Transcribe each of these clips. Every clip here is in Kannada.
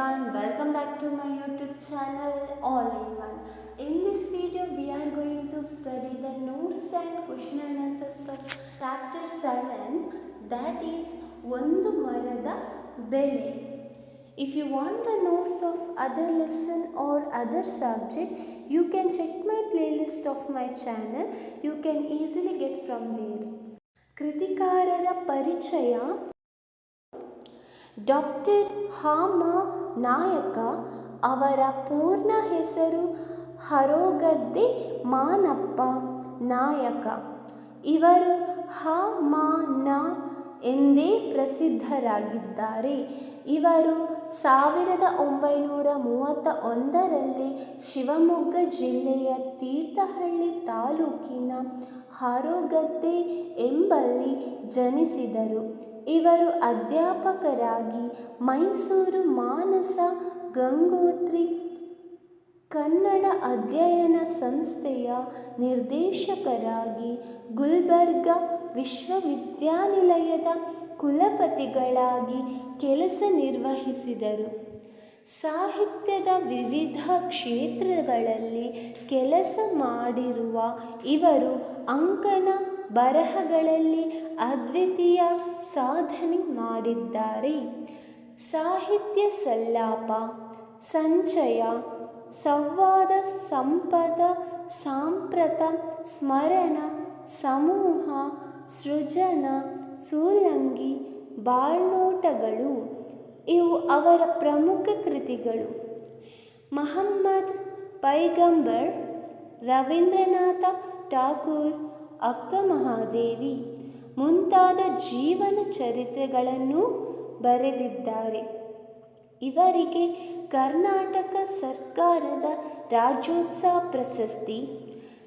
everyone, welcome back to my YouTube channel All in One. In this video, we are going to study the notes and question and answers of chapter 7 that is ಒಂದು ಮರದ ಬೆಲೆ If you want the notes of other lesson or other subject, you can check my playlist of my channel. You can easily get from there. ಕೃತಿಕಾರರ ಪರಿಚಯ ಡಾಕ್ಟರ್ ಹಾಮ ನಾಯಕ ಅವರ ಪೂರ್ಣ ಹೆಸರು ಹರೋಗದ್ದೆ ಮಾನಪ್ಪ ನಾಯಕ ಇವರು ಹ ಮ ನ ಎಂದೇ ಪ್ರಸಿದ್ಧರಾಗಿದ್ದಾರೆ ಇವರು ಸಾವಿರದ ಒಂಬೈನೂರ ಮೂವತ್ತ ಒಂದರಲ್ಲಿ ಶಿವಮೊಗ್ಗ ಜಿಲ್ಲೆಯ ತೀರ್ಥಹಳ್ಳಿ ತಾಲೂಕಿನ ಹಾರೋಗದ್ದೆ ಎಂಬಲ್ಲಿ ಜನಿಸಿದರು ಇವರು ಅಧ್ಯಾಪಕರಾಗಿ ಮೈಸೂರು ಮಾನಸ ಗಂಗೋತ್ರಿ ಕನ್ನಡ ಅಧ್ಯಯನ ಸಂಸ್ಥೆಯ ನಿರ್ದೇಶಕರಾಗಿ ಗುಲ್ಬರ್ಗ ವಿಶ್ವವಿದ್ಯಾನಿಲಯದ ಕುಲಪತಿಗಳಾಗಿ ಕೆಲಸ ನಿರ್ವಹಿಸಿದರು. ಸಾಹಿತ್ಯದ ವಿವಿಧ ಕ್ಷೇತ್ರಗಳಲ್ಲಿ ಕೆಲಸ ಮಾಡಿರುವ ಇವರು ಅಂಕಣ ಬರಹಗಳಲ್ಲಿ ಅದ್ವಿತೀಯ ಸಾಧನೆ ಮಾಡಿದ್ದಾರೆ. ಸಾಹಿತ್ಯ ಸಲ್ಲಾಪ, ಸಂಚಯ, ಸಂವಾದ, ಸಂಪದ, ಸಾಂಪ್ರತ, ಸ್ಮರಣ, ಸಮೂಹ, ಸೃಜನ ಸೂಲಂಗಿ ಬಾಳ್ನೋಟಗಳು ಇವು ಅವರ ಪ್ರಮುಖ ಕೃತಿಗಳು. ಮಹಮ್ಮದ್ ಪೈಗಂಬರ್, ರವೀಂದ್ರನಾಥ ಠಾಕೂರ್ ಅಕ್ಕ ಮಹಾದೇವಿ ಮುಂತಾದ ಜೀವನ ಚರಿತ್ರೆಗಳನ್ನು ಬರೆದಿದ್ದಾರೆ. ಇವರಿಗೆ ಕರ್ನಾಟಕ ಸರ್ಕಾರದ ರಾಜ್ಯೋತ್ಸವ ಪ್ರಶಸ್ತಿ,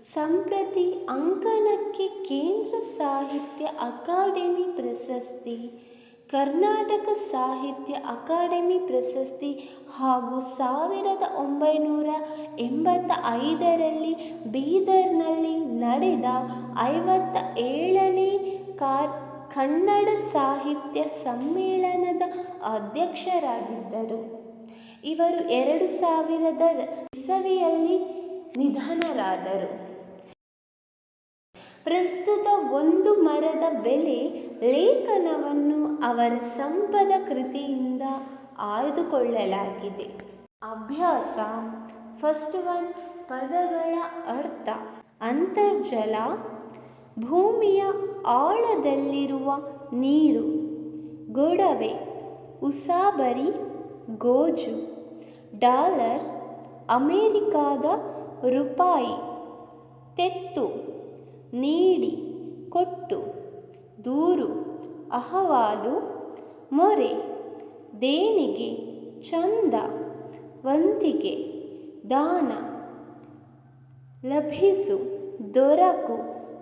ಸಂಪ್ರತಿ ಅಂಕಣಕ್ಕೆ ಕೇಂದ್ರ ಸಾಹಿತ್ಯ ಅಕಾಡೆಮಿ ಪ್ರಶಸ್ತಿ ಕರ್ನಾಟಕ ಸಾಹಿತ್ಯ ಅಕಾಡೆಮಿ ಪ್ರಶಸ್ತಿ ಹಾಗೂ ಸಾವಿರದ ಒಂಬೈನೂರ ಎಂಬತ್ತ ಐದರಲ್ಲಿ ಬೀದರ್ನಲ್ಲಿ ನಡೆದ ಐವತ್ತ ಏಳನೇ ಕಾರ್, ಕನ್ನಡ ಸಾಹಿತ್ಯ ಸಮ್ಮೇಳನದ ಅಧ್ಯಕ್ಷರಾಗಿದ್ದರು. ಇವರು ಎರಡು ಸಾವಿರದ ಇಸವಿಯಲ್ಲಿ ನಿಧನರಾದರು. ಪ್ರಸ್ತುತ ಒಂದು ಮರದ ಬೆಲೆ ಲೇಖನವನ್ನು ಅವರ ಸಂಪದ ಕೃತಿಯಿಂದ ಆಯ್ದುಕೊಳ್ಳಲಾಗಿದೆ. ಅಭ್ಯಾಸ. ಫಸ್ಟ್ ಒನ್ ಪದಗಳ ಅರ್ಥ. ಅಂತರ್ಜಲ. ಭೂಮಿಯ ಆಳದಲ್ಲಿರುವ ನೀರು. ಗೊಡವೆ. ಉಸಾಬರಿ. ಗೋಜು. ಡಾಲರ್. ಅಮೇರಿಕಾದ ರೂಪಾಯಿ. ತೆತ್ತು. ನೀಡಿ, ಕೊಟ್ಟು, ದೂರು, ಅಹವಾಲು, ಮೊರೆ, ದೇಣಿಗೆ, ಚಂದ, ವಂತಿಗೆ, ದಾನ ಲಭಿಸು, ದೊರಕು,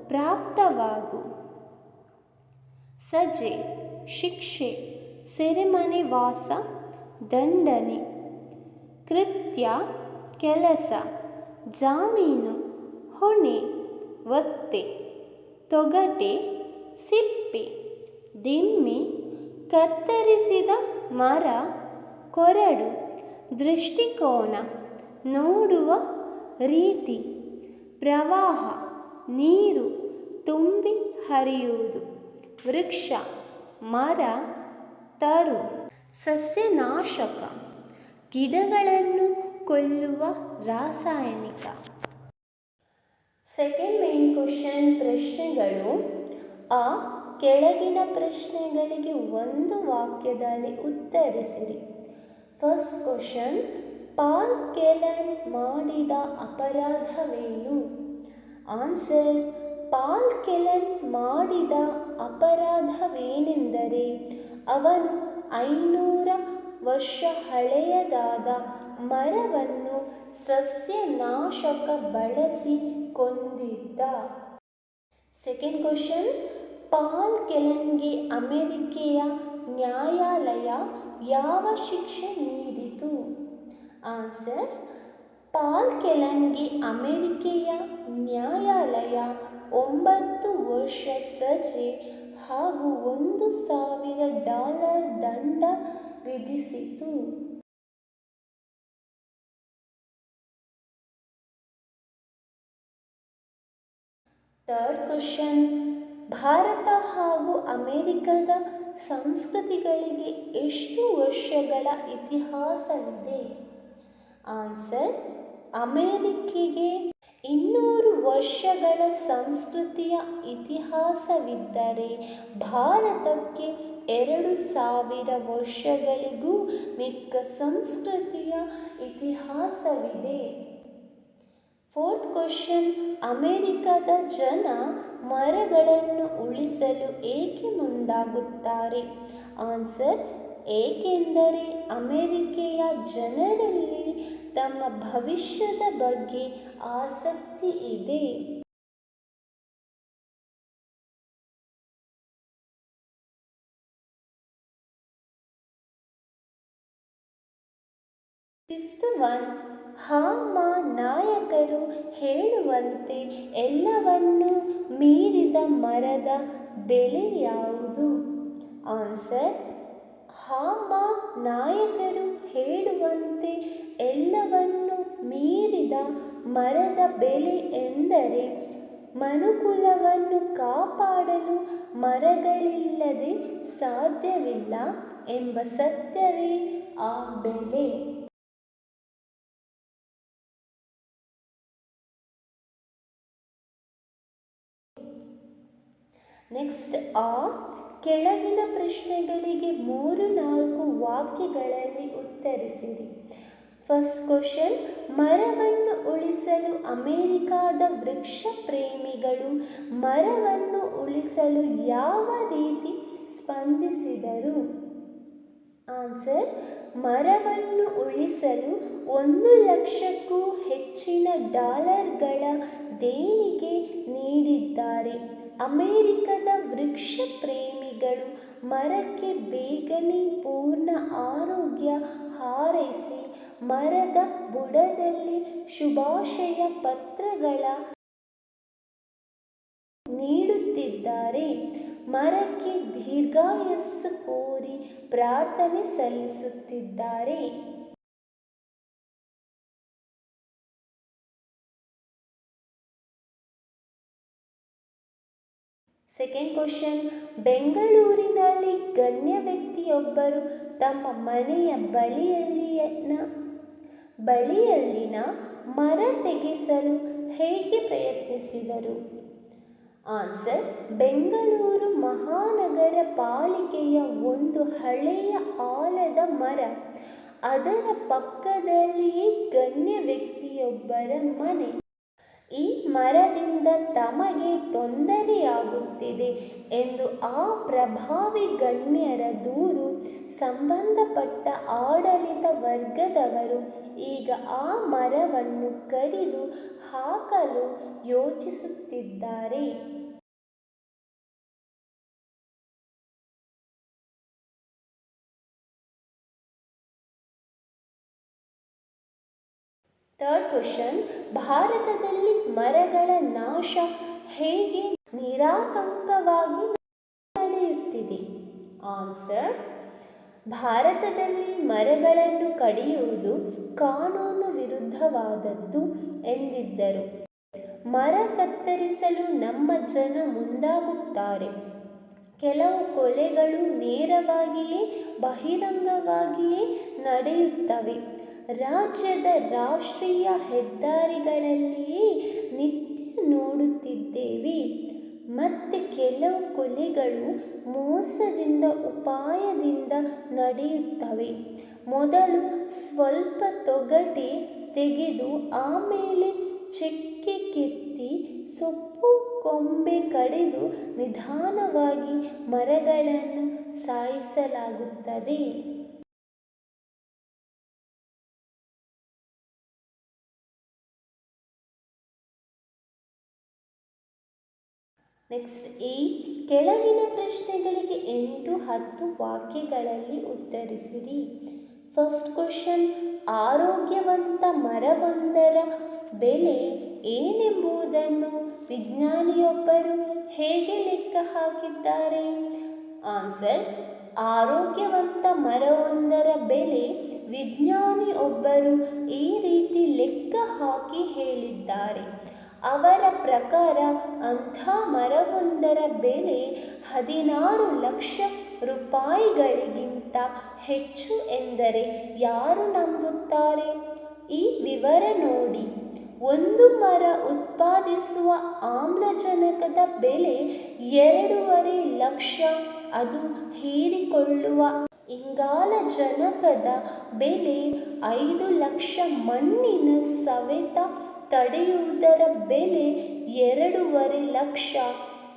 ಪ್ರಾಪ್ತವಾಗು. ಸಜೆ, ಶಿಕ್ಷೆ, ಸೆರೆಮನೆ ವಾಸ, ದಂಡನೆ, ಕೃತ್ಯ, ಕೆಲಸ, ಜಾಮೀನು, ಹೊಣೆ. ಒತ್ತೆ, ತೊಗಟೆ, ಸಿಪ್ಪೆ, ದಿಮ್ಮಿ, ಕತ್ತರಿಸಿದ ಮರ, ಕೊರಡು, ದೃಷ್ಟಿಕೋನ, ನೋಡುವ ರೀತಿ, ಪ್ರವಾಹ, ನೀರು ತುಂಬಿ ಹರಿಯುವುದು, ವೃಕ್ಷ, ಮರ ತರು, ಸಸ್ಯನಾಶಕ, ಗಿಡಗಳನ್ನು ಕೊಲ್ಲುವ ರಾಸಾಯನಿಕ. ಸೆಕೆಂಡ್ ಮೇನ್ ಕ್ವಶನ್ ಪ್ರಶ್ನೆಗಳು. ಆ, ಕೆಳಗಿನ ಪ್ರಶ್ನೆಗಳಿಗೆ ಒಂದು ವಾಕ್ಯದಲ್ಲಿ ಉತ್ತರಿಸಿರಿ. ಫಸ್ಟ್ ಕ್ವಶನ್ ಪಾಲ್ ಕೆಲನ್ ಮಾಡಿದ ಅಪರಾಧವೇನು? ಆನ್ಸರ್ ಪಾಲ್ ಕೆಲನ್ ಮಾಡಿದ ಅಪರಾಧವೇನೆಂದರೆ, ಅವನು ಐನೂರ ವರ್ಷ ಹಳೆಯದಾದ ಮರವನ್ನು ಸಸ್ಯನಾಶಕ ಬಳಸಿ ಕೊಂದಿದ್ದ. ಸೆಕೆಂಡ್ ಕ್ವಶನ್ ಪಾಲ್ ಕೆಲನ್ಗೆ ಅಮೆರಿಕೆಯ ನ್ಯಾಯಾಲಯ ಯಾವ ಶಿಕ್ಷೆ ನೀಡಿತು? ಆನ್ಸರ್ ಪಾಲ್ ಕೆಲನ್ಗೆ ಅಮೆರಿಕೆಯ ನ್ಯಾಯಾಲಯ ಒಂಬತ್ತು ವರ್ಷ ಸಜೆ ಹಾಗೂ ಒಂದು ಸಾವಿರ ಡಾಲರ್ ದಂಡ ವಿಧಿಸಿತು. ಥರ್ಡ್ ಕ್ವಶನ್ ಭಾರತ ಹಾಗೂ ಅಮೇರಿಕದ ಸಂಸ್ಕೃತಿಗಳಿಗೆ ಎಷ್ಟು ವರ್ಷಗಳ ಇತಿಹಾಸವಿದೆ? ಆನ್ಸರ್ ಅಮೇರಿಕೆಗೆ ಇನ್ನೂರು ವರ್ಷಗಳ ಸಂಸ್ಕೃತಿಯ ಇತಿಹಾಸವಿದ್ದರೆ ಭಾರತಕ್ಕೆ ಎರಡು ಸಾವಿರ ವರ್ಷಗಳಿಗೂ ಮಿಕ್ಕ ಸಂಸ್ಕೃತಿಯ ಇತಿಹಾಸವಿದೆ. ಫೋರ್ತ್ ಕ್ವಶನ್ ಅಮೆರಿಕದ ಜನ ಮರಗಳನ್ನು ಉಳಿಸಲು ಏಕೆ ಮುಂದಾಗುತ್ತಾರೆ? ಆನ್ಸರ್ ಏಕೆಂದರೆ ಅಮೆರಿಕೆಯ ಜನರಲ್ಲಿ ತಮ್ಮ ಭವಿಷ್ಯದ ಬಗ್ಗೆ ಆಸಕ್ತಿ ಇದೆ. ಫಿಫ್ತ್ ಒನ್ ಹಾಮ ನಾಯಕರು ಹೇಳುವಂತೆ ಎಲ್ಲವನ್ನೂ ಮೀರಿದ ಮರದ ಬೆಲೆ ಯಾವುದು? ಆನ್ಸರ್ ಹಾಮ ನಾಯಕರು ಹೇಳುವಂತೆ ಎಲ್ಲವನ್ನು ಮೀರಿದ ಮರದ ಬೆಲೆ ಎಂದರೆ ಮನುಕುಲವನ್ನು ಕಾಪಾಡಲು ಮರಗಳಿಲ್ಲದೆ ಸಾಧ್ಯವಿಲ್ಲ ಎಂಬ ಸತ್ಯವೇ ಆ ಬೆಲೆ. ನೆಕ್ಸ್ಟ್ ಆ ಕೆಳಗಿನ ಪ್ರಶ್ನೆಗಳಿಗೆ ಮೂರು, ನಾಲ್ಕು ವಾಕ್ಯಗಳಲ್ಲಿ ಉತ್ತರಿಸಿರಿ. ಫಸ್ಟ್ ಕ್ವಶನ್ ಮರವನ್ನು ಉಳಿಸಲು ಅಮೆರಿಕಾದ ವೃಕ್ಷ ಪ್ರೇಮಿಗಳು ಮರವನ್ನು ಉಳಿಸಲು ಯಾವ ರೀತಿ ಸ್ಪಂದಿಸಿದರು? ಆನ್ಸರ್ ಮರವನ್ನು ಉಳಿಸಲು ಒಂದು ಲಕ್ಷಕ್ಕೂ ಹೆಚ್ಚಿನ ಡಾಲರ್ಗಳ ದೇಣಿಗೆ ನೀಡಿದ್ದಾರೆ. ಅಮೆರಿಕದ ವೃಕ್ಷ ಪ್ರೇಮಿಗಳು ಮರಕ್ಕೆ ಬೇಗನೆ ಪೂರ್ಣ ಆರೋಗ್ಯ ಹಾರೈಸಿ ಮರದ ಬುಡದಲ್ಲಿ ಶುಭಾಶಯ ಪತ್ರಗಳ ನೀಡುತ್ತಿದ್ದಾರೆ. ಮರಕ್ಕೆ ದೀರ್ಘಾಯಸ್ಸು ಕೋರಿ ಪ್ರಾರ್ಥನೆ ಸಲ್ಲಿಸುತ್ತಿದ್ದಾರೆ. ಸೆಕೆಂಡ್ ಕ್ವಶನ್ ಬೆಂಗಳೂರಿನಲ್ಲಿ ಗಣ್ಯ ವ್ಯಕ್ತಿಯೊಬ್ಬರು ತಮ್ಮ ಮನೆಯ ಬಳಿಯಲ್ಲಿನ ಬಳಿಯಲ್ಲಿನ ಮರ ತೆಗೆಸಲು ಹೇಗೆ ಪ್ರಯತ್ನಿಸಿದರು? ಆನ್ಸರ್ ಬೆಂಗಳೂರು ಮಹಾನಗರ ಪಾಲಿಕೆಯ ಒಂದು ಹಳೆಯ ಆಲದ ಮರ. ಅದರ ಪಕ್ಕದಲ್ಲಿಯೇ ಗಣ್ಯ ವ್ಯಕ್ತಿಯೊಬ್ಬರ ಮನೆ. ಈ ಮರದಿಂದ ತಮಗೆ ತೊಂದರೆಯಾಗುತ್ತಿದೆ ಎಂದು ಆ ಪ್ರಭಾವಿ ಗಣ್ಯರ ದೂರು ಸಂಬಂಧಪಟ್ಟ ಆಡಳಿತ ವರ್ಗದವರು ಈಗ ಆ ಮರವನ್ನು ಕಡಿದು ಹಾಕಲು ಯೋಚಿಸುತ್ತಿದ್ದಾರೆ. ಥರ್ಡ್ ಕ್ವಶನ್ ಭಾರತದಲ್ಲಿ ಮರಗಳ ನಾಶ ಹೇಗೆ ನಿರಾತಂಕವಾಗಿ ನಡೆಯುತ್ತಿದೆ? ಆನ್ಸರ್ ಭಾರತದಲ್ಲಿ ಮರಗಳನ್ನು ಕಡಿಯುವುದು ಕಾನೂನು ವಿರುದ್ಧವಾದದ್ದು ಎಂದಿದ್ದರು. ಮರ ಕತ್ತರಿಸಲು ನಮ್ಮ ಜನ ಮುಂದಾಗುತ್ತಾರೆ. ಕೆಲವು ಕೊಲೆಗಳು ನೇರವಾಗಿಯೇ, ಬಹಿರಂಗವಾಗಿಯೇ ನಡೆಯುತ್ತವೆ. ರಾಜ್ಯದ ರಾಷ್ಟ್ರೀಯ ಹೆದ್ದಾರಿಗಳಲ್ಲಿಯೇ ನಿತ್ಯ ನೋಡುತ್ತಿದ್ದೇವೆ. ಮತ್ತು ಕೆಲವು ಕೊಲೆಗಳು ಮೋಸದಿಂದ, ಉಪಾಯದಿಂದ ನಡೆಯುತ್ತವೆ. ಮೊದಲು ಸ್ವಲ್ಪ ತೊಗಟೆ ತೆಗೆದು ಆಮೇಲೆ ಚೆಕ್ಕೆ ಕೆತ್ತಿ, ಸೊಪ್ಪು, ಕೊಂಬೆ ಕಡಿದು ನಿಧಾನವಾಗಿ ಮರಗಳನ್ನು ಸಾಯಿಸಲಾಗುತ್ತದೆ. ನೆಕ್ಸ್ಟ್ ಈ ಕೆಳಗಿನ ಪ್ರಶ್ನೆಗಳಿಗೆ ಎಂಟು ಹತ್ತು ವಾಕ್ಯಗಳಲ್ಲಿ ಉತ್ತರಿಸಿರಿ. ಫಸ್ಟ್ ಕ್ವಶನ್ ಆರೋಗ್ಯವಂತ ಮರವೊಂದರ ಬೆಲೆ ಏನೆಂಬುದನ್ನು ವಿಜ್ಞಾನಿಯೊಬ್ಬರು ಹೇಗೆ ಲೆಕ್ಕ ಹಾಕಿದ್ದಾರೆ? ಆನ್ಸರ್ ಆರೋಗ್ಯವಂತ ಮರವೊಂದರ ಬೆಲೆ ವಿಜ್ಞಾನಿಯೊಬ್ಬರು ಈ ರೀತಿ ಲೆಕ್ಕ ಹಾಕಿ ಹೇಳಿದ್ದಾರೆ. ಅವರ ಪ್ರಕಾರ ಅಂಥ ಮರವೊಂದರ ಬೆಲೆ ಹದಿನಾರು ಲಕ್ಷ ರೂಪಾಯಿಗಳಿಗಿಂತ ಹೆಚ್ಚು ಎಂದರೆ ಯಾರು ನಂಬುತ್ತಾರೆ? ಈ ವಿವರ ನೋಡಿ. ಒಂದು ಮರ ಉತ್ಪಾದಿಸುವ ಆಮ್ಲಜನಕದ ಬೆಲೆ ಎರಡೂವರೆ ಲಕ್ಷ. ಅದು ಹೀರಿಕೊಳ್ಳುವ ಇಂಗಾಲಜನಕದ ಬೆಲೆ ಐದು ಲಕ್ಷ ಮಣ್ಣಿನ ಸವೆತ ತಡೆಯುವುದರ ಬೆಲೆ ಎರಡೂವರೆ ಲಕ್ಷ.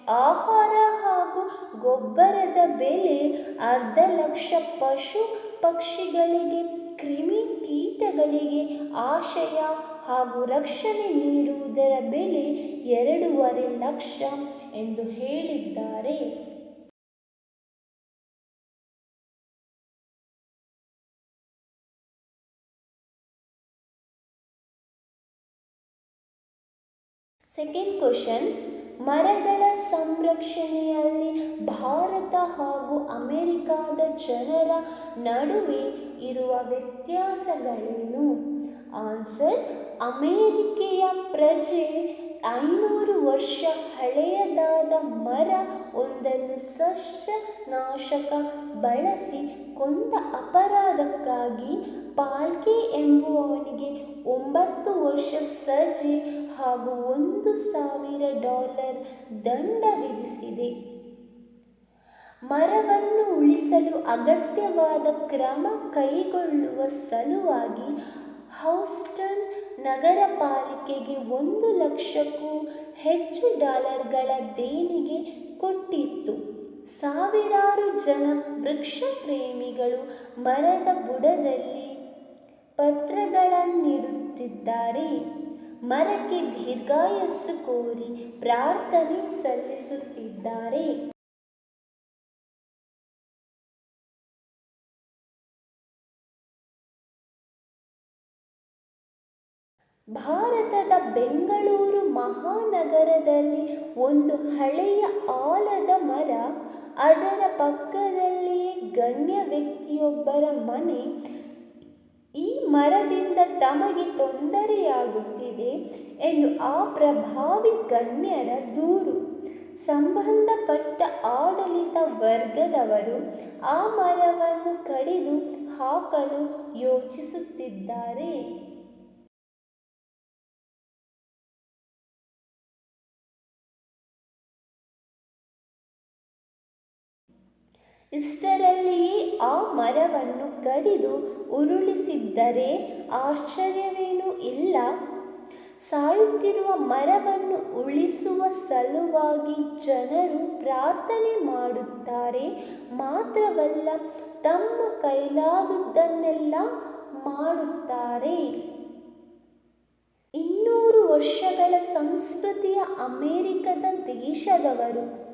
ಆಹಾರ ಹಾಗೂ ಗೊಬ್ಬರದ ಬೆಲೆ ಅರ್ಧ ಲಕ್ಷ. ಪಶು ಪಕ್ಷಿಗಳಿಗೆ, ಕ್ರಿಮಿ ಕೀಟಗಳಿಗೆ ಆಶಯ ಹಾಗೂ ರಕ್ಷಣೆ ನೀಡುವುದರ ಬೆಲೆ ಎರಡೂವರೆ ಲಕ್ಷ ಎಂದು ಹೇಳಿದ್ದಾರೆ. ಸೆಕೆಂಡ್ ಕ್ವಶನ್ ಮರಗಳ ಸಂರಕ್ಷಣೆಯಲ್ಲಿ ಭಾರತ ಹಾಗೂ ಅಮೆರಿಕಾದ ಜನರ ನಡುವೆ ಇರುವ ವ್ಯತ್ಯಾಸಗಳೇನು? ಆನ್ಸರ್ ಅಮೇರಿಕೆಯ ಪ್ರಜೆ ಐನೂರು ವರ್ಷ ಹಳೆಯದಾದ ಮರ ಒಂದನ್ನು ಸಸ್ಯನಾಶಕ ಬಳಸಿ ಕೊಂದ ಅಪರಾಧಕ್ಕಾಗಿ ಪಾಲ್ಕೆ ಎಂಬುವವನಿಗೆ ಒಂಬತ್ತು ವರ್ಷ ಸಜೆ ಹಾಗೂ ಒಂದು ಸಾವಿರ ಡಾಲರ್ ದಂಡ ವಿಧಿಸಿದೆ. ಮರವನ್ನು ಉಳಿಸಲು ಅಗತ್ಯವಾದ ಕ್ರಮ ಕೈಗೊಳ್ಳುವ ಸಲುವಾಗಿ ಹೌಸ್ಟನ್ ನಗರ ಪಾಲಿಕೆಗೆ ಒಂದು ಲಕ್ಷಕ್ಕೂ ಹೆಚ್ಚು ಡಾಲರ್ಗಳ ದೇಣಿಗೆ ಕೊಟ್ಟಿತ್ತು. ಸಾವಿರಾರು ಜನ ವೃಕ್ಷ ಪ್ರೇಮಿಗಳು ಮರದ ಬುಡದಲ್ಲಿ ಪತ್ರಗಳನ್ನಿಡುತ್ತಿದ್ದಾರೆ. ಮರಕ್ಕೆ ದೀರ್ಘಾಯಸ್ಸು ಕೋರಿ ಪ್ರಾರ್ಥನೆ ಸಲ್ಲಿಸುತ್ತಿದ್ದಾರೆ. ಭಾರತದ ಬೆಂಗಳೂರು ಮಹಾನಗರದಲ್ಲಿ ಒಂದು ಹಳೆಯ ಆಲದ ಮರ, ಅದರ ಪಕ್ಕದಲ್ಲಿಯೇ ಗಣ್ಯ ವ್ಯಕ್ತಿಯೊಬ್ಬರ ಮನೆ ಈ ಮರದಿಂದ ತಮಗೆ ತೊಂದರೆಯಾಗುತ್ತಿದೆ ಎಂದು ಆ ಪ್ರಭಾವಿ ಗಣ್ಯರ ದೂರು. ಸಂಬಂಧಪಟ್ಟ ಆಡಳಿತ ವರ್ಗದವರು ಆ ಮರವನ್ನು ಕಡಿದು ಹಾಕಲು ಯೋಚಿಸುತ್ತಿದ್ದಾರೆ. ಇಷ್ಟರಲ್ಲಿಯೇ ಆ ಮರವನ್ನು ಕಡಿದು ಉರುಳಿಸಿದ್ದರೆ ಆಶ್ಚರ್ಯವೇನೂ ಇಲ್ಲ. ಸಾಯುತ್ತಿರುವ ಮರವನ್ನು ಉಳಿಸುವ ಸಲುವಾಗಿ ಜನರು ಪ್ರಾರ್ಥನೆ ಮಾಡುತ್ತಾರೆ. ಮಾತ್ರವಲ್ಲ, ತಮ್ಮ ಕೈಲಾದುದನ್ನೆಲ್ಲ ಮಾಡುತ್ತಾರೆ. ಇನ್ನೂರು ವರ್ಷಗಳ ಸಂಸ್ಕೃತಿಯ ಅಮೆರಿಕದ ದೇಶದವರು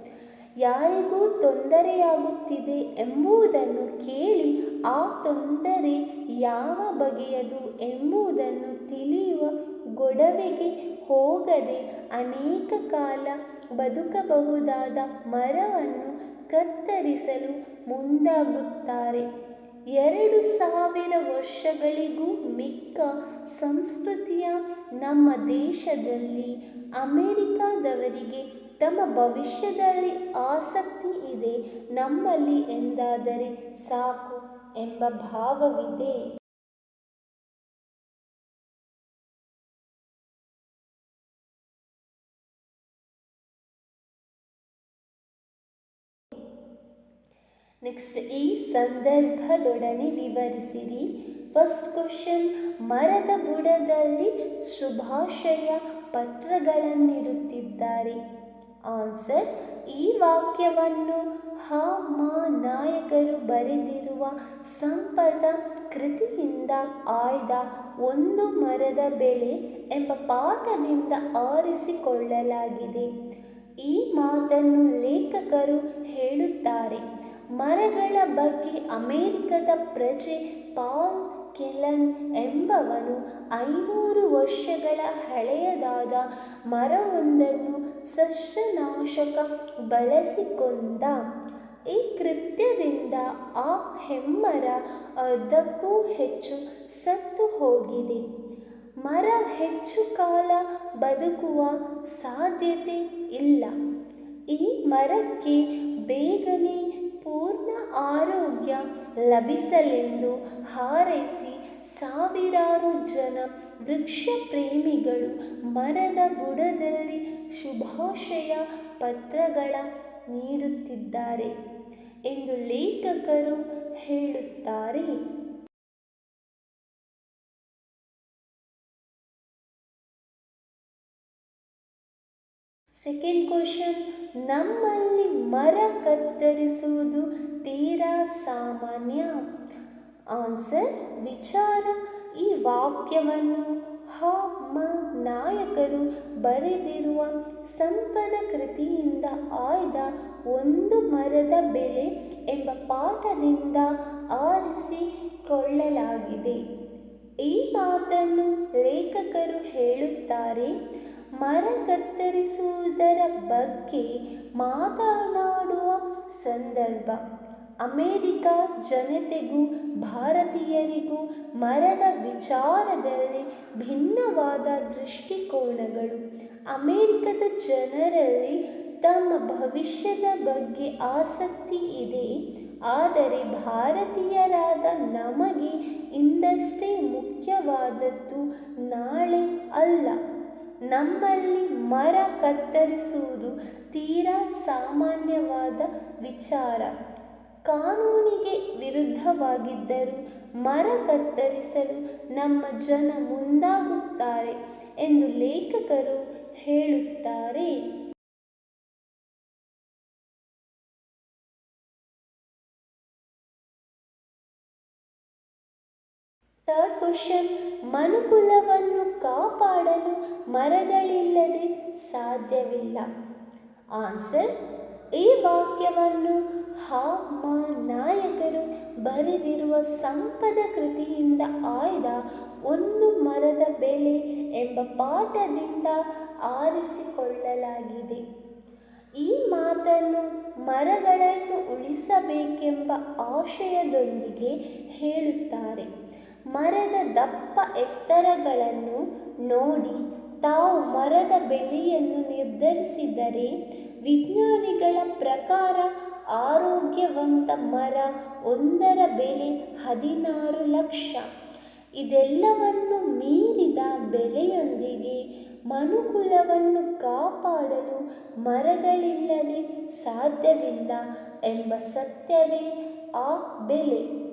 ಯಾರಿಗೂ ತೊಂದರೆಯಾಗುತ್ತಿದೆ ಎಂಬುದನ್ನು ಕೇಳಿ ಆ ತೊಂದರೆ ಯಾವ ಬಗೆಯದು ಎಂಬುದನ್ನು ತಿಳಿಯುವ ಗೊಡವೆಗೆ ಹೋಗದೆ ಅನೇಕ ಕಾಲ ಬದುಕಬಹುದಾದ ಮರವನ್ನು ಕತ್ತರಿಸಲು ಮುಂದಾಗುತ್ತಾರೆ. ಎರಡು ಸಾವಿರ ವರ್ಷಗಳಿಗೂ ಮಿಕ್ಕ ಸಂಸ್ಕೃತಿಯ ನಮ್ಮ ದೇಶದಲ್ಲಿ ಅಮೆರಿಕಾದವರಿಗೆ ತಮ್ಮ ಭವಿಷ್ಯದಲ್ಲಿ ಆಸಕ್ತಿ ಇದೆ ನಮ್ಮಲ್ಲಿ ಎಂದಾದರೆ ಸಾಕು ಎಂಬ ಭಾವವಿದೆ. ನೆಕ್ಸ್ಟ್ ಈ ಸಂದರ್ಭದೊಡನೆ ವಿವರಿಸಿರಿ. ಫಸ್ಟ್ ಕ್ವಶನ್ ಮರದ ಬುಡದಲ್ಲಿ ಶುಭಾಶಯ ಪತ್ರಗಳನ್ನಿಡುತ್ತಿದ್ದಾರೆ. ಆನ್ಸರ್ ಈ ವಾಕ್ಯವನ್ನು ಹ ಮಾ ನಾಯಕರು ಬರೆದಿರುವ ಸಂಪದ ಕೃತಿಯಿಂದ ಆಯ್ದ ಒಂದು ಮರದ ಬೆಲೆ ಎಂಬ ಪಾಠದಿಂದ ಆರಿಸಿಕೊಳ್ಳಲಾಗಿದೆ. ಈ ಮಾತನ್ನು ಲೇಖಕರು ಹೇಳುತ್ತಾರೆ. ಮರಗಳ ಬಗ್ಗೆ ಅಮೆರಿಕದ ಪ್ರಜೆ ಪಾಲ್ ಕೆಲನ್ ಎಂಬವನು ಐನೂರು ವರ್ಷಗಳ ಹಳೆಯದಾದ ಮರವೊಂದನ್ನು ಸಸ್ಯನಾಶಕ ಬಳಸಿಕೊಂಡ. ಈ ಕೃತ್ಯದಿಂದ ಆ ಹೆಮ್ಮರ ಅರ್ಧಕ್ಕೂ ಹೆಚ್ಚು ಸತ್ತು ಹೋಗಿದೆ. ಮರ ಹೆಚ್ಚು ಕಾಲ ಬದುಕುವ ಸಾಧ್ಯತೆ ಇಲ್ಲ. ಈ ಮರಕ್ಕೆ ಬೇಗನೆ ಪೂರ್ಣ ಆರೋಗ್ಯ ಲಭಿಸಲೆಂದು ಹಾರೈಸಿ ಸಾವಿರಾರು ಜನ ವೃಕ್ಷ ಪ್ರೇಮಿಗಳು ಮರದ ಬುಡದಲ್ಲಿ ಶುಭಾಶಯ ಪತ್ರಗಳ ನೀಡುತ್ತಿದ್ದಾರೆ ಎಂದು ಲೇಖಕರು ಹೇಳುತ್ತಾರೆ. ಸೆಕೆಂಡ್ ಕ್ವಶನ್ ನಮ್ಮಲ್ಲಿ ಮರ ಕತ್ತರಿಸುವುದು ತೀರಾ ಸಾಮಾನ್ಯ? ಆನ್ಸರ್ ವಿಚಾರ, ಈ ವಾಕ್ಯವನ್ನು ಹ ಮ ನಾಯಕರು ಬರೆದಿರುವ ಸಂಪದ ಕೃತಿಯಿಂದ ಆಯ್ದ ಒಂದು ಮರದ ಬೆಲೆ ಎಂಬ ಪಾಠದಿಂದ ಆರಿಸಿಕೊಳ್ಳಲಾಗಿದೆ. ಈ ಮಾತನ್ನು ಲೇಖಕರು ಹೇಳುತ್ತಾರೆ ಮರ ಕತ್ತರಿಸುವುದರ ಬಗ್ಗೆ ಮಾತನಾಡುವ ಸಂದರ್ಭ. ಅಮೆರಿಕ ಜನತೆಗೂ ಭಾರತೀಯರಿಗೂ ಮರದ ವಿಚಾರದಲ್ಲಿ ಭಿನ್ನವಾದ ದೃಷ್ಟಿಕೋನಗಳು. ಅಮೆರಿಕದ ಜನರಲ್ಲಿ ತಮ್ಮ ಭವಿಷ್ಯದ ಬಗ್ಗೆ ಆಸಕ್ತಿ ಇದೆ. ಆದರೆ ಭಾರತೀಯರಾದ ನಮಗೆ ಇಂದಷ್ಟೇ ಮುಖ್ಯವಾದದ್ದು ನಾಳೆ ಅಲ್ಲ. ನಮ್ಮಲ್ಲಿ ಮರ ಕತ್ತರಿಸುವುದು ತೀರಾ ಸಾಮಾನ್ಯವಾದ ವಿಚಾರ. ಕಾನೂನಿಗೆ ವಿರುದ್ಧವಾಗಿದ್ದರೂ ಮರ ಕತ್ತರಿಸಲು ನಮ್ಮ ಜನ ಮುಂದಾಗುತ್ತಾರೆ ಎಂದು ಲೇಖಕರು ಹೇಳುತ್ತಾರೆ. ಥರ್ಡ್ ಕ್ವಶನ್ ಮನುಕುಲವನ್ನು ಕಾಪಾಡಲು ಮರಗಳಿಲ್ಲದೆ ಸಾಧ್ಯವಿಲ್ಲ. ಆನ್ಸರ್ ಈ ವಾಕ್ಯವನ್ನು ಹಾ ಮ ನಾಯಕರು ಬರೆದಿರುವ ಸಂಪದ ಕೃತಿಯಿಂದ ಆಯ್ದ ಒಂದು ಮರದ ಬೆಲೆ ಎಂಬ ಪಾಠದಿಂದ ಆರಿಸಿಕೊಳ್ಳಲಾಗಿದೆ. ಈ ಮಾತನ್ನು ಮರಗಳನ್ನು ಉಳಿಸಬೇಕೆಂಬ ಆಶಯದೊಂದಿಗೆ ಹೇಳುತ್ತಾರೆ. ಮರದ ದಪ್ಪ ಎತ್ತರಗಳನ್ನು ನೋಡಿ ತಾವು ಮರದ ಬೆಲೆಯನ್ನು ನಿರ್ಧರಿಸಿದರೆ ವಿಜ್ಞಾನಿಗಳ ಪ್ರಕಾರ ಆರೋಗ್ಯವಂತ ಮರ ಒಂದರ ಬೆಲೆ ಹದಿನಾರು ಲಕ್ಷ. ಇದೆಲ್ಲವನ್ನು ಮೀರಿದ ಬೆಲೆಯೊಂದಿಗೆ ಮನುಕುಲವನ್ನು ಕಾಪಾಡಲು ಮರಗಳಿಲ್ಲದೆ ಸಾಧ್ಯವಿಲ್ಲ ಎಂಬ ಸತ್ಯವೇ ಆ ಬೆಲೆ.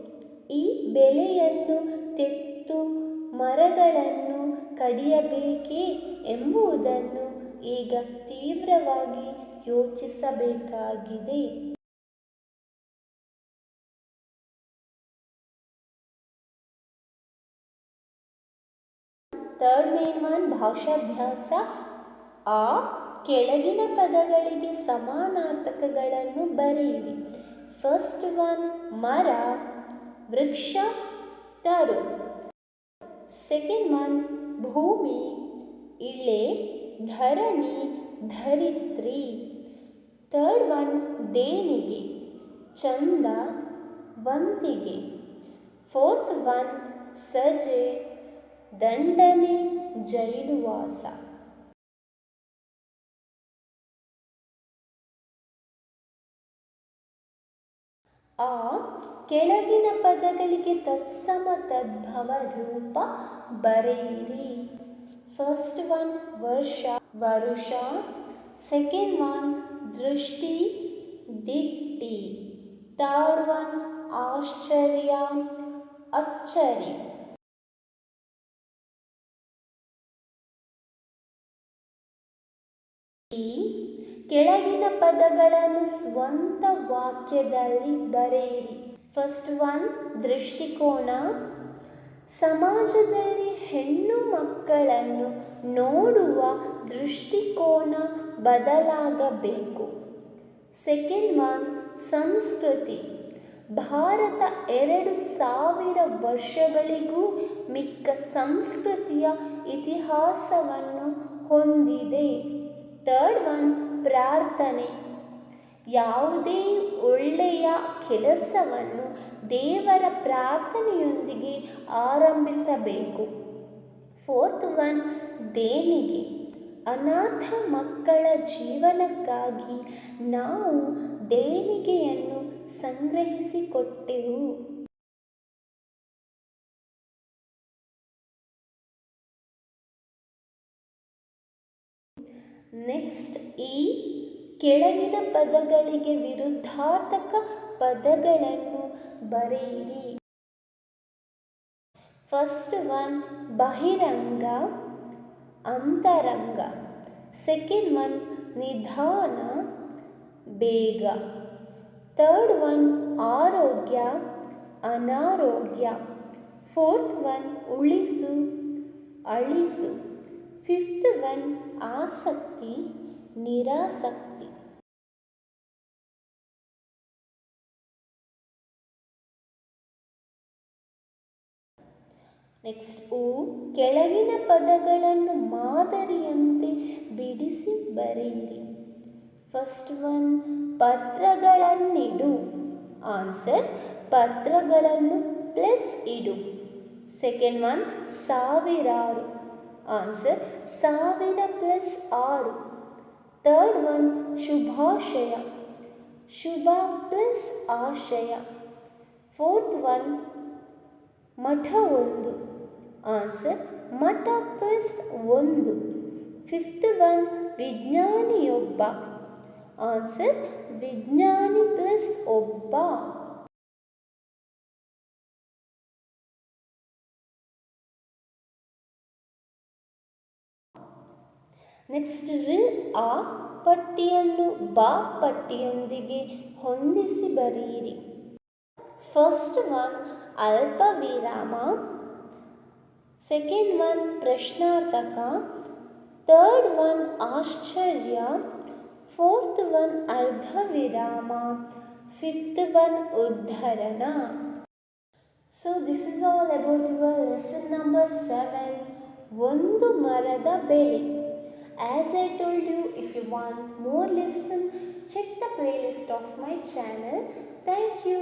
ಈ ಬೆಲೆಯನ್ನು ತೆತ್ತು ಮರಗಳನ್ನು ಕಡಿಯಬೇಕೇ ಎಂಬುದನ್ನು ಈಗ ತೀವ್ರವಾಗಿ ಯೋಚಿಸಬೇಕಾಗಿದೆ. ಥರ್ಡ್ ಮೇನ್ ಒನ್ ಭಾಷಾಭ್ಯಾಸ. ಆ ಕೆಳಗಿನ ಪದಗಳಿಗೆ ಸಮಾನಾರ್ಥಕಗಳನ್ನು ಬರೆಯಿರಿ. ಫಸ್ಟ್ ಒನ್ ಮರ. ವೃಕ್ಷ ತರು ಸೆಕೆಂಡ್ ಮನ್, ಭೂಮಿ, ಇಳೆ, ಧರಣಿ, ಧರಿತ್ರಿ. ಥರ್ಡ್ ಒನ್ ದೇಣಿಗೆ, ಚಂದ, ವಂತಿಗೆ. ಫೋರ್ತ್ ಒನ್ ಸಜೆ, ದಂಡನೆ, ಜೈಲುವಾಸ. ಆ ಕೆಳಗಿನ ಪದಗಳಿಗೆ ತತ್ಸಮ, ತದ್ಭವ ರೂಪ ಬರೆಯಿರಿ. ಫಸ್ಟ್ ಒನ್ ವರ್ಷ, ವರುಷ. ಸೆಕೆಂಡ್ ಒನ್ ದೃಷ್ಟಿ, ದಿಟ್ಟಿ. ಥರ್ಡ್ ಒನ್ ಆಶ್ಚರ್ಯ, ಅಚ್ಚರಿ. ಈ ಕೆಳಗಿನ ಪದಗಳನ್ನು ಸ್ವಂತ ವಾಕ್ಯದಲ್ಲಿ ಬರೆಯಿರಿ. ಫಸ್ಟ್ ಒನ್ ದೃಷ್ಟಿಕೋನ. ಸಮಾಜದಲ್ಲಿ ಹೆಣ್ಣು ಮಕ್ಕಳನ್ನು ನೋಡುವ ದೃಷ್ಟಿಕೋನ ಬದಲಾಗಬೇಕು. ಸೆಕೆಂಡ್ ಒನ್ ಸಂಸ್ಕೃತಿ. ಭಾರತ ಎರಡು ಸಾವಿರ ವರ್ಷಗಳಿಗೂ ಮಿಕ್ಕ ಸಂಸ್ಕೃತಿಯ ಇತಿಹಾಸವನ್ನು ಹೊಂದಿದೆ. ಥರ್ಡ್ ಒನ್ ಪ್ರಾರ್ಥನೆ. ಯಾವುದೇ ಒಳ್ಳೆಯ ಕೆಲಸವನ್ನು ದೇವರ ಪ್ರಾರ್ಥನೆಯೊಂದಿಗೆ ಆರಂಭಿಸಬೇಕು. ಫೋರ್ತ್ ಒನ್ ದೇಣಿಗೆ. ಅನಾಥ ಮಕ್ಕಳ ಜೀವನಕ್ಕಾಗಿ ನಾವು ದೇಣಿಗೆಯನ್ನು ಸಂಗ್ರಹಿಸಿಕೊಟ್ಟೆವು. ನೆಕ್ಸ್ಟ್ ಈ ಕೆಳಗಿನ ಪದಗಳಿಗೆ ವಿರುದ್ಧಾರ್ಥಕ ಪದಗಳನ್ನು ಬರೆಯಿರಿ. ಫಸ್ಟ್ ಒನ್ ಬಹಿರಂಗ, ಅಂತರಂಗ. ಸೆಕೆಂಡ್ ಒನ್ ನಿಧಾನ, ಬೇಗ. ಥರ್ಡ್ ಒನ್ ಆರೋಗ್ಯ, ಅನಾರೋಗ್ಯ. ಫೋರ್ತ್ ಒನ್ ಉಳಿಸು, ಅಳಿಸು. ಫಿಫ್ತ್ ಒನ್ ಆಸಕ್ತಿ, ನಿರಾಸಕ್ತಿ. ನೆಕ್ಸ್ಟ್ ಉ ಕೆಳಗಿನ ಪದಗಳನ್ನು ಮಾದರಿಯಂತೆ ಬಿಡಿಸಿ ಬರೆಯಿರಿ. ಫಸ್ಟ್ ಒನ್ ಪತ್ರಗಳನ್ನಿಡು. ಆನ್ಸರ್ ಪತ್ರಗಳನ್ನು ಪ್ಲಸ್ ಇಡು. ಸೆಕೆಂಡ್ ಒನ್ ಸಾವಿರಾರು. ಆನ್ಸರ್ ಸಾವಿರ ಪ್ಲಸ್ ಆರು. ಥರ್ಡ್ ಒನ್ ಶುಭಾಶಯ. ಶುಭ ಪ್ಲಸ್ ಆಶಯ. ಫೋರ್ತ್ ಒನ್ ಮಠ ಒಂದು ಆನ್ಸರ್ ಮಠ ಪ್ಲಸ್ ಒಂದು ಫಿಫ್ತ್ ಒನ್ ವಿಜ್ಞಾನಿಯೊಬ್ಬ ಆನ್ಸರ್ ವಿಜ್ಞಾನಿ ಪ್ಲಸ್ ಒಬ್ಬ ನೆಕ್ಸ್ಟ್ ರಿ ಆ ಪಟ್ಟಿಯನ್ನು ಬಾ ಪಟ್ಟಿಯೊಂದಿಗೆ ಹೊಂದಿಸಿ ಬರೆಯಿರಿ ಫಸ್ಟ್ ಒನ್ ಅಲ್ಪ ವಿರಾಮ ಸೆಕೆಂಡ್ ಒನ್ ಪ್ರಶ್ನಾರ್ಥಕ ಥರ್ಡ್ ಒನ್ ಆಶ್ಚರ್ಯ ಫೋರ್ತ್ ಒನ್ ಅರ್ಧ ವಿರಾಮ fifth one ಉದ್ಧರಣ so this is all about your lesson number seven ಒಂದು ಮರದ ಬೆಲೆ as I told you if you want more lesson check the playlist of my channel thank you